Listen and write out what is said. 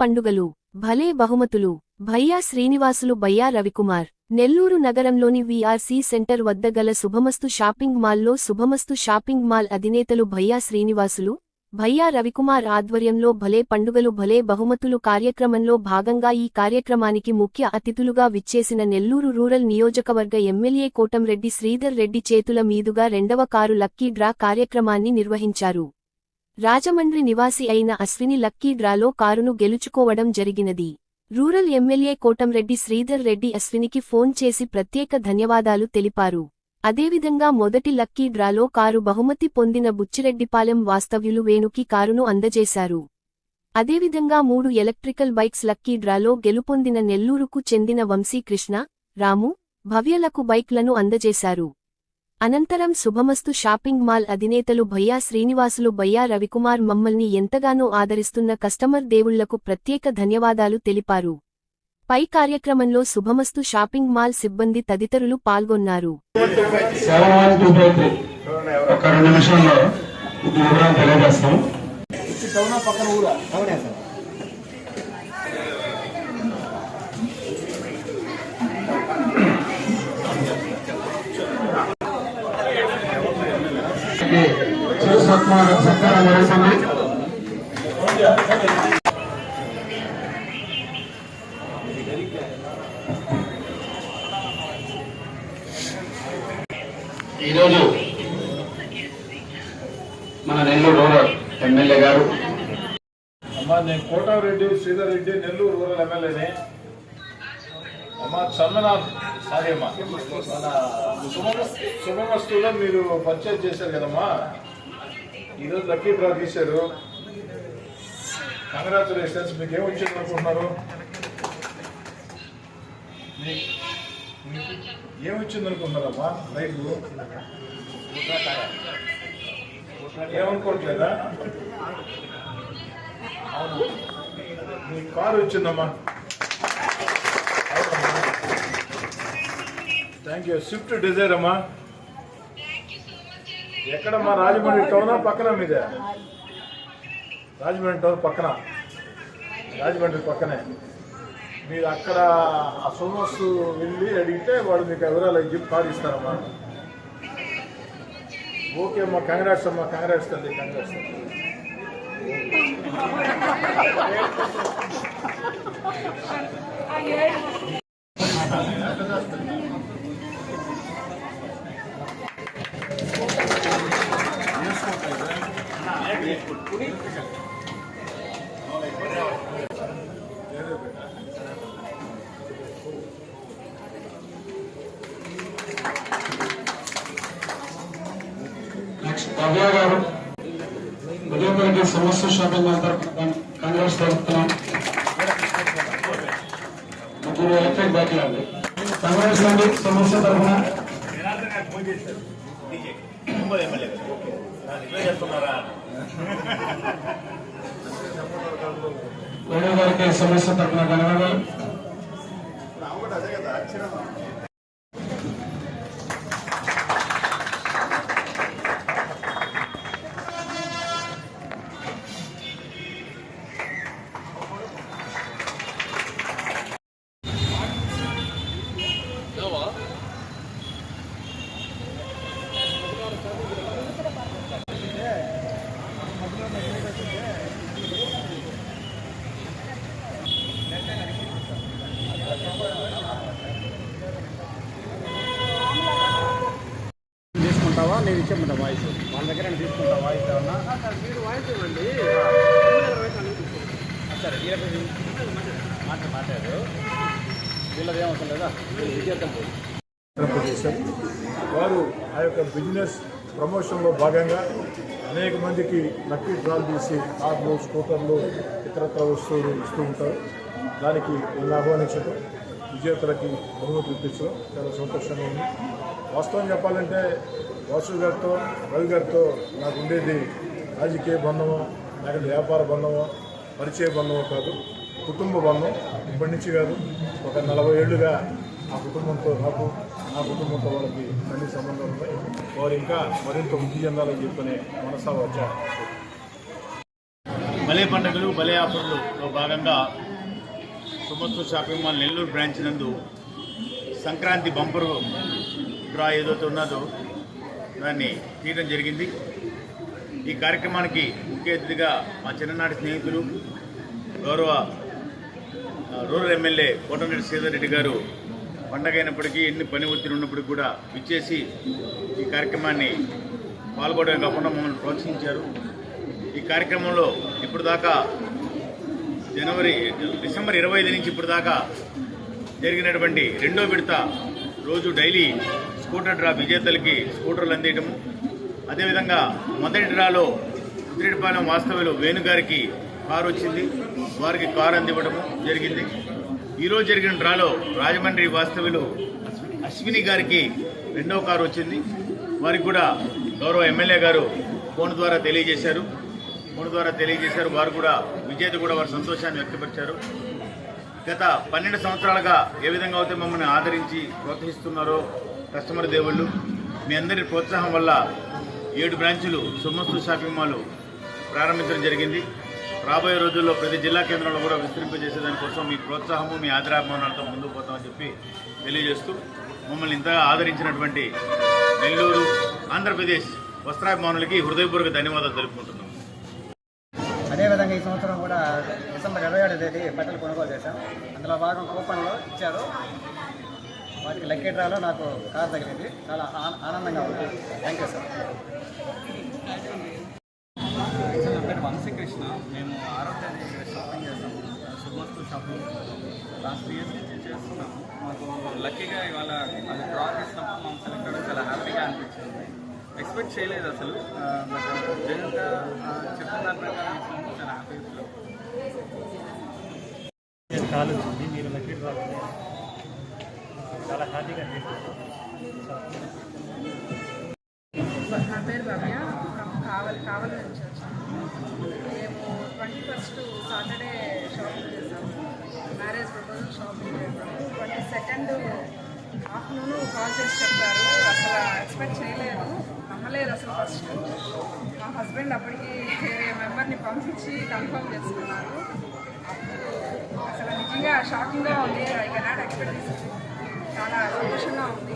పండుగలు భలే బహుమతులు. భయ్యా శ్రీనివాసులు భయ్యా రవికుమార్. నెల్లూరు నగరంలోని వీఆర్సీ సెంటర్ వద్ద గల శుభమస్తు షాపింగ్ మాల్లో శుభమస్తు షాపింగ్ మాల్ అధినేతలు భయ్యా శ్రీనివాసులు భయ్యా రవికుమార్ ఆధ్వర్యంలో భలే పండుగలు భలే బహుమతులు కార్యక్రమంలో భాగంగా ఈ కార్యక్రమానికి ముఖ్య అతిథులుగా విచ్చేసిన నెల్లూరు రూరల్ నియోజకవర్గ ఎమ్మెల్యే కోటంరెడ్డి శ్రీధర్ రెడ్డి చేతుల మీదుగా రెండవ కారు లక్కీ డ్రా కార్యక్రమాన్ని నిర్వహించారు. రాజమండ్రి నివాసి అయిన అశ్విని లక్కీ డ్రాలో కారును గెలుచుకోవడం జరిగినది. రూరల్ ఎమ్మెల్యే కోటంరెడ్డి శ్రీధర్ రెడ్డి అశ్వినికి ఫోన్ చేసి ప్రత్యేక ధన్యవాదాలు తెలిపారు. అదేవిధంగా మొదటి లక్కీ డ్రాలో కారు బహుమతి పొందిన బుచ్చిరెడ్డిపాలెం వాస్తవ్యులు వేణుకి కారును అందజేశారు. అదేవిధంగా మూడు ఎలక్ట్రికల్ బైక్స్ లక్కీ డ్రాలో గెలుపొందిన నెల్లూరుకు చెందిన వంశీకృష్ణ రాము భవ్యలకు బైక్లను అందజేశారు. అనంతరం శుభమస్తు షాపింగ్ మాల్ అధినేతలు భయ్యా శ్రీనివాసులు భయ్యా రవికుమార్ మమ్మల్ని ఎంతగానో ఆదరిస్తున్న కస్టమర్ దేవుళ్ళకు ప్రత్యేక ధన్యవాదాలు తెలిపారు. పై కార్యక్రమంలో శుభమస్తు షాపింగ్ మాల్ సిబ్బంది తదితరులు పాల్గొన్నారు. ఒక రెండు నిమిషాల్లో తెలియజేస్తాం చిరు సత్కారం జరుగుతుంది ఈరోజు మన నెల్లూరు రూరల్ ఎమ్మెల్యే గారు అమ్మా నేను కోటారెడ్డి శ్రీధర్ రెడ్డి నెల్లూరు రూరల్ ఎమ్మెల్యేని. అమ్మా చందనాథ్ సారీ అమ్మా. మన శుభమ మీరు పర్చేజ్ చేశారు కదమ్మా. ఈరోజు లక్కీ డ్రా తీశారు. కంగ్రాచులేషన్స్. మీకు ఏం వచ్చింది అనుకుంటున్నారు? ఏమొచ్చింది ఏం అనుకుంటున్నారమ్మా? లైఫ్ ఏమనుకోవట్లేదా? అవును. మీ కారు వచ్చిందమ్మా. థ్యాంక్ యూ స్విఫ్ట్ డిజైర్ అమ్మా. ఎక్కడ మా రాజమండ్రి టౌనా పక్కన మీదే? రాజమండ్రి టౌన్ పక్కన. రాజమండ్రి పక్కనే. మీరు అక్కడ ఆ సోమస్ వెళ్ళి అడిగితే వాడు మీకు వివరాలు చెప్పి పాటిస్తారమ్మా. ఓకే అమ్మా కంగ్రాట్స్ అమ్మా కంగ్రాట్స్ తల్లి కంగ్రాట్స్ తల్లి. ఉదయపల్లికి సమస్య షాపింగ్ మాల్ తరఫున కాంగ్రెస్ జరుపుతున్నాం ముగ్గురు ఎలక్ట్రిక్ బైక్లు అండి కాంగ్రెస్ నుండి సమస్య తరఫున వేణు గారికి సమస్య తరఫున ధన్యవాదాలు తీసుకుంటావా నేను ఇచ్చేమంటా వాయిస్. వాళ్ళ దగ్గర తీసుకుంటా వాయిస్ ఏమన్నా? మీరు వాయిస్ ఇవ్వండి. సరే మాట మాట్లాడు. వీళ్ళది ఏమవుతుంది లేదా విజేతం వారు ఆ యొక్క బిజినెస్ ప్రమోషన్లో భాగంగా అనేక మందికి లక్కీ డ్రాలు తీసి కార్లు స్కూటర్లు ఇతరత్ర వస్తువులు ఇస్తూ ఉంటారు. దానికి వీళ్ళు ఆహ్వానించడం విజేతలకి బహుమతులు ఇప్పించడం చాలా సంతోషంగా ఉంది. వాస్తవం చెప్పాలంటే వాసు గారితో రవి గారితో నాకు ఉండేది రాజకీయ బంధమో లేకపోతే వ్యాపార బంధమో పరిచయ బంధమో కాదు కుటుంబ బంధం ఇప్పటి నుంచి కాదు. ఒక నలభై ఏళ్ళుగా ఆ కుటుంబంతో నాకు నా కుటుంబంతో వాళ్ళకి అన్ని సంబంధాలు ఉన్నాయి. వారు ఇంకా మరింత వృద్ధి చెందాలని చెప్పనే మనసా వచ్చారు. బలే పండుగలు బలే ఆఫర్లలో భాగంగా Sumasthu shopping mall Nellore branch నందు సంక్రాంతి బంపరు డ్రా ఏదైతే ఉన్నదో దాన్ని తీయడం జరిగింది. ఈ కార్యక్రమానికి ముఖ్య అతిథిగా మా చిన్ననాటి స్నేహితులు గౌరవ రూరల్ ఎమ్మెల్యే కోటమిరెడ్డి శ్రీధర్ రెడ్డి గారు పండగ అయినప్పటికీ ఎన్ని పని ఒత్తిడి ఉన్నప్పటికీ కూడా విచ్చేసి ఈ కార్యక్రమాన్ని పాల్గొనడం కాకుండా మమ్మల్ని ప్రోత్సహించారు. ఈ కార్యక్రమంలో ఇప్పుడు దాకా జనవరి డిసెంబర్ ఇరవై ఐదు నుంచి ఇప్పుడు దాకా జరిగినటువంటి రెండో విడత రోజు డైలీ స్కూటర్ డ్రా విజేతలకి స్కూటర్లు అందించడము అదేవిధంగా మొదటి డ్రాలో ఉద్రిడిపాలెం వాస్తవ్యలో వేణుగారికి కారు వచ్చింది. వారికి కారు అందివ్వడము జరిగింది. ఈరోజు జరిగిన డ్రాలో రాజమండ్రి వాస్తవ్యులు అశ్విని గారికి రెండో కారు వచ్చింది. వారికి కూడా గౌరవ ఎమ్మెల్యే గారు ఫోన్ ద్వారా తెలియజేశారు. ఫోన్ ద్వారా తెలియజేశారు. వారు కూడా విజేత కూడా వారి సంతోషాన్ని వ్యక్తపరిచారు. గత పన్నెండు సంవత్సరాలుగా ఏ విధంగా అయితే మమ్మల్ని ఆదరించి ప్రోత్సహిస్తున్నారో కస్టమర్ దేవుళ్ళు మీ అందరి ప్రోత్సాహం వల్ల ఏడు బ్రాంచులు సుమస్తు షాపింగ్ మాల్ ప్రారంభించడం జరిగింది. రాబోయే రోజుల్లో ప్రతి జిల్లా కేంద్రంలో కూడా విస్తరింపజేసే దానికోసం మీ ప్రోత్సాహము మీ ఆదరాభిమానాలతో ముందుకు పోతామని చెప్పి తెలియజేస్తూ మమ్మల్ని ఇంతగా ఆదరించినటువంటి నెల్లూరు ఆంధ్రప్రదేశ్ వస్త్రాభిమానులకి హృదయపూర్వక ధన్యవాదాలు తెలుపుకుంటున్నాం. అదేవిధంగా ఈ సంవత్సరం కూడా డిసెంబర్ ఇరవై ఏడు తేదీ బట్టలు కొనుగోలు చేశాం. అందులో భాగం కూపన్లో ఇచ్చారు. వాటికి లక్కీ డ్రాలో నాకు కార్ తగిలింది. చాలా ఆనందంగా ఉంది. థ్యాంక్ యూ సార్ నా పేరు వంశీకృష్ణ మేము ఆరోగ్య దగ్గర షాపింగ్ చేస్తాం. Sumasthu shopping last three years నుంచి చేస్తున్నాము. మాకు లక్కీగా ఇవాళ అది డ్రా చేసినప్పుడు మాకు చాలా హ్యాపీగా అనిపించింది. ఎక్స్పెక్ట్ చేయలేదు అసలు. జగన్ చెప్పిన దాని ప్రకారం చాలా అవుతుంది. కాల్ వచ్చింది మీరు. చాలా హ్యాపీగా నా పేరు భవ్య కావలి కావలి నుంచి మేము ట్వంటీ ఫస్ట్ సాటర్డే షాపింగ్ చేసాము. మ్యారేజ్ ప్రపోజల్ షాపింగ్ చేసాము. ట్వంటీ సెకండ్ ఆఫ్టర్నూన్ కాల్ చేసి చెప్పారు. అసలు ఎక్స్పెక్ట్ చేయలేదు. ఫస్ట్ మా హస్బెండ్ అప్పటికి వేరే మెంబర్ని పంపించి కన్ఫర్మ్ చేసుకున్నారు. అసలు నిజంగా షాకింగ్గా ఉంది. ఐ కెనాట్ ఎక్స్పెక్ట్ చాలా సంతోషంగా ఉంది.